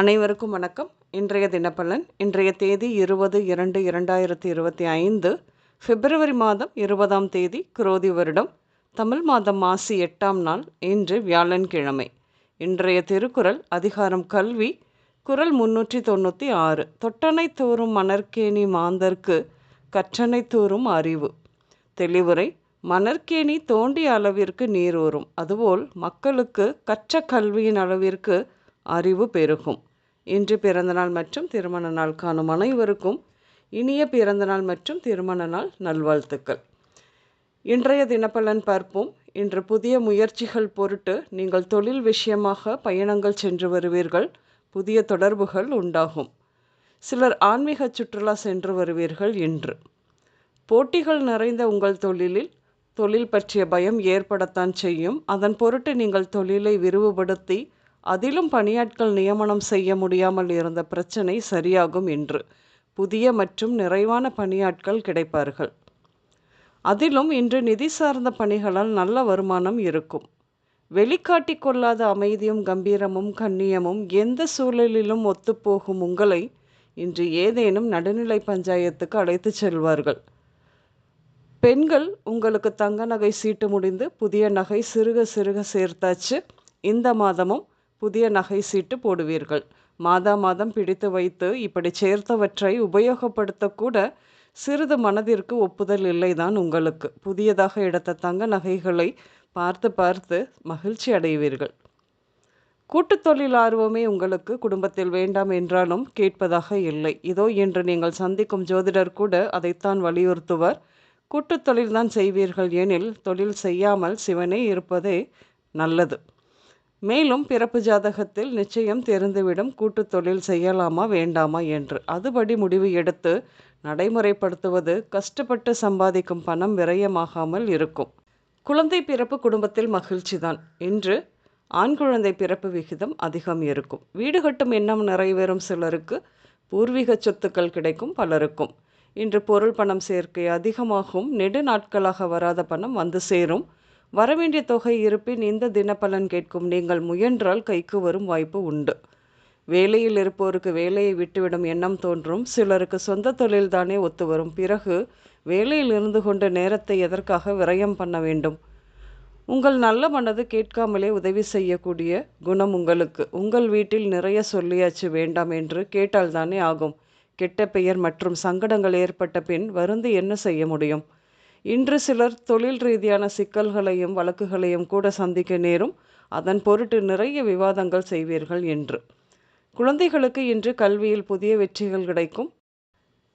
அனைவருக்கும் வணக்கம். இன்றைய தினப்பலன் இன்றைய தேதி இருபது இரண்டு இரண்டாயிரத்தி இருபத்தி ஐந்து பிப்ரவரி மாதம் இருபதாம் தேதி குரோதி வருடம் தமிழ் மாதம் மாசி எட்டாம் நாள் இன்று வியாழன்கிழமை. இன்றைய திருக்குறள் அதிகாரம் கல்வி குரல் முன்னூற்றி தொண்ணூற்றி ஆறு. தொட்டனை தோறும் மணற்கேணி மாந்தர்க்கு கற்றனை தோறும் அறிவு. தெளிவுரை மணற்கேணி தோண்டிய அளவிற்கு நீர் ஊறும். அதுபோல் மக்களுக்கு கற்ற கல்வியின் அளவிற்கு அறிவு பெருகும். இன்று பிறந்தநாள் மற்றும் திருமண நாள் காணும் அனைவருக்கும் இனிய பிறந்தநாள் மற்றும் திருமண நாள் நல்வாழ்த்துக்கள். இன்றைய தினப்பலன் பார்ப்போம். இன்று புதிய முயற்சிகள் பொருட்டு நீங்கள் தொழில் விஷயமாக பயணங்கள் சென்று வருவீர்கள். புதிய தொடர்புகள் உண்டாகும். சிலர் ஆன்மீக சுற்றுலா சென்று வருவீர்கள் இன்று. போட்டிகள் நிறைந்த உங்கள் தொழிலில் தொழில் பற்றிய பயம் ஏற்படத்தான் செய்யும். அதன் பொருட்டு நீங்கள் தொழிலை விரிவுபடுத்தி அதிலும் பணியாட்கள் நியமனம் செய்ய முடியாமல் இருந்த பிரச்சனை சரியாகும் என்று புதிய மற்றும் நிறைவான பணியாட்கள் கிடைப்பார்கள். அதிலும் இன்று நிதி சார்ந்த பணிகளால் நல்ல வருமானம் இருக்கும். வெளிக்காட்டி கொள்ளாத அமைதியும் கம்பீரமும் கண்ணியமும் எந்த சூழலிலும் ஒத்துப்போகும் உங்களை இன்று ஏதேனும் நடுநிலை பஞ்சாயத்துக்கு அழைத்து செல்வார்கள். பெண்கள் உங்களுக்கு தங்க நகை சீட்டு முடிந்து புதிய நகை சிறுக சிறுக சேர்த்தாச்சு. இந்த மாதமும் புதிய நகை சீட்டு போடுவீர்கள். மாதா மாதம் பிடித்து வைத்து இப்படி சேர்த்தவற்றை உபயோகப்படுத்தக்கூட சிறிது மனதிற்கு ஒப்புதல் இல்லைதான் உங்களுக்கு. புதியதாக எடுத்த தங்க நகைகளை பார்த்து பார்த்து மகிழ்ச்சி அடைவீர்கள். கூட்டுத் தொழில் ஆர்வமே உங்களுக்கு குடும்பத்தில் வேண்டாம் என்றாலும் கேட்பதாக இல்லை. இதோ என்று நீங்கள் சந்திக்கும் ஜோதிடர் கூட அதைத்தான் வலியுறுத்துவர். கூட்டுத் தொழில்தான் செய்வீர்கள் எனில் தொழில் செய்யாமல் சிவனே இருப்பதே நல்லது. மேலும் பிறப்பு ஜாதகத்தில் நிச்சயம் தெரிந்துவிடும் கூட்டு தொழில் செய்யலாமா வேண்டாமா என்று. அதுபடி முடிவு எடுத்து நடைமுறைப்படுத்துவது கஷ்டப்பட்டு சம்பாதிக்கும் பணம் விரயமாகாமல் இருக்கும். குழந்தை பிறப்பு குடும்பத்தில் மகிழ்ச்சிதான். இன்று ஆண் குழந்தை பிறப்பு விகிதம் அதிகம் இருக்கும். வீடு கட்டும் எண்ணம் நிறைவேறும் சிலருக்கு பூர்வீக சொத்துக்கள் கிடைக்கும் பலருக்கும். இன்று பொருள் பணம் சேர்க்கை அதிகமாகும். நெடு நாட்களாக வராத பணம் வந்து சேரும். வரவேண்டிய தொகை இருப்பின் இந்த தினப்பலன் கேட்கும். நீங்கள் முயன்றால் கைக்கு வரும் வாய்ப்பு உண்டு. வேலையில் இருப்போருக்கு வேலையை விட்டுவிடும் எண்ணம் தோன்றும். சிலருக்கு சொந்த தொழில் தானே ஒத்து வரும். பிறகு வேலையில் இருந்து கொண்ட நேரத்தை எதற்காக விரயம் பண்ண வேண்டும்? உங்கள் நல்ல மனது கேட்காமலே உதவி செய்யக்கூடிய குணம் உங்களுக்கு. உங்கள் வீட்டில் நிறைய சொல்லியாச்சு வேண்டாம் என்று கேட்டால் தானே ஆகும். கெட்ட பெயர் மற்றும் சங்கடங்கள் ஏற்பட்ட பின் வருந்து என்ன செய்ய முடியும்? இன்று சிலர் தொழில் ரீதியான சிக்கல்களையும் வழக்குகளையும் கூட சந்திக்க நேரும் அதன் பொருட்டு நிறைய விவாதங்கள் செய்வீர்கள் என்று. குழந்தைகளுக்கு இன்று கல்வியில் புதிய வெற்றிகள் கிடைக்கும்.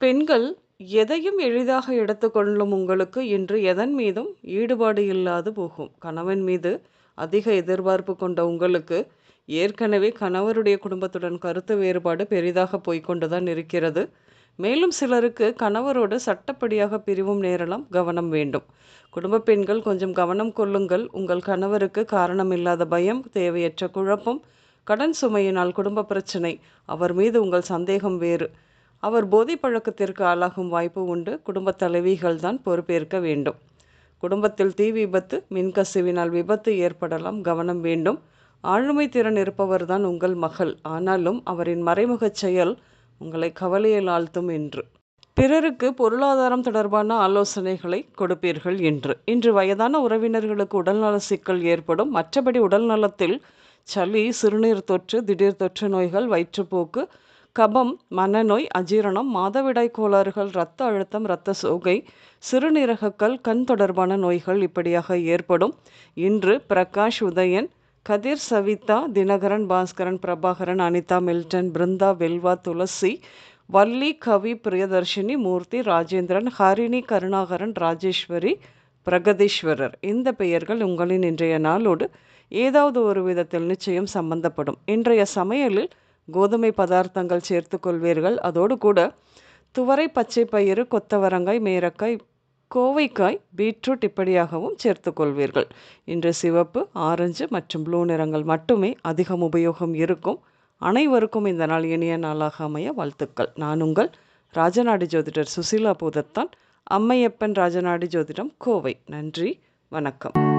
பெண்கள் எதையும் எளிதாக எடுத்துக்கொள்ளும் உங்களுக்கு இன்று எதன் மீதும் ஈடுபாடு இல்லாது போகும். கணவன் மீது அதிக எதிர்பார்ப்பு கொண்ட உங்களுக்கு ஏற்கனவே கணவருடைய குடும்பத்துடன் கருத்து வேறுபாடு பெரிதாக போய்கொண்டுதான் இருக்கிறது. மேலும் சிலருக்கு கணவரோடு சட்டப்படியாக பிரிவும் நேரலாம் கவனம் வேண்டும். குடும்ப பெண்கள் கொஞ்சம் கவனம் கொள்ளுங்கள். உங்கள் கணவருக்கு காரணமில்லாத பயம் தேவையற்ற குழப்பம் கடன் சுமையினால் குடும்ப பிரச்சனை அவர் மீது உங்கள் சந்தேகம் வேறு. அவர் போதை பழக்கத்திற்கு ஆளாகும் வாய்ப்பு உண்டு. குடும்ப தலைவிகள் தான் பொறுப்பேற்க வேண்டும். குடும்பத்தில் தீ விபத்து மின்கசிவினால் விபத்து ஏற்படலாம் கவனம் வேண்டும். ஆளுமை திறன் இருப்பவர்தான் உங்கள் மகள். ஆனாலும் அவரின் மறைமுகச் செயல் உங்களை கவலையில் ஆழ்த்தும் என்று. பிறருக்கு பொருளாதாரம் தொடர்பான ஆலோசனைகளை கொடுப்பீர்கள் என்று. இன்று வயதான உறவினர்களுக்கு உடல்நல சிக்கல் ஏற்படும். மற்றபடி உடல்நலத்தில் சளி சிறுநீர் தொற்று திடீர் தொற்று நோய்கள் வயிற்றுப்போக்கு கபம் மனநோய் அஜீரணம் மாதவிடாய் கோளாறுகள் இரத்த அழுத்தம் இரத்த சோகை சிறுநீரகக்கல் கண் தொடர்பான நோய்கள் இப்படியாக ஏற்படும். இன்று பிரகாஷ் உதயன் கதிர் சவிதா தினகரன் பாஸ்கரன் பிரபாகரன் அனிதா மில்டன் பிருந்தா வெல்வா துளசி வள்ளி கவி பிரியதர்ஷினி மூர்த்தி ராஜேந்திரன் ஹரிணி கருணாகரன் ராஜேஸ்வரி பிரகதீஸ்வரர். இந்த பெயர்கள் உங்களின் இன்றைய நாளோடு ஏதாவது ஒரு விதத்தில் நிச்சயம் சம்பந்தப்படும். இன்றைய சமையலில் கோதுமை பதார்த்தங்கள் சேர்த்து கொள்வீர்கள். அதோடு கூட துவரை பச்சை பயிறு கொத்தவரங்காய் மேரக்காய் கோவைக்காய் பீட்ரூட் இப்படியாகவும் சேர்த்து கொள்வீர்கள். இன்று சிவப்பு ஆரஞ்சு மற்றும் ப்ளூ நிறங்கள் மட்டுமே அதிகம் உபயோகம் இருக்கும். அனைவருக்கும் இந்த நாள் இனிய நாளாக அமைய வாழ்த்துக்கள். நான் உங்கள் ராஜநாடி ஜோதிடர் சுசீலா பூதத்தான். அம்மையப்பன் ராஜநாடி ஜோதிடம் கோவை. நன்றி வணக்கம்.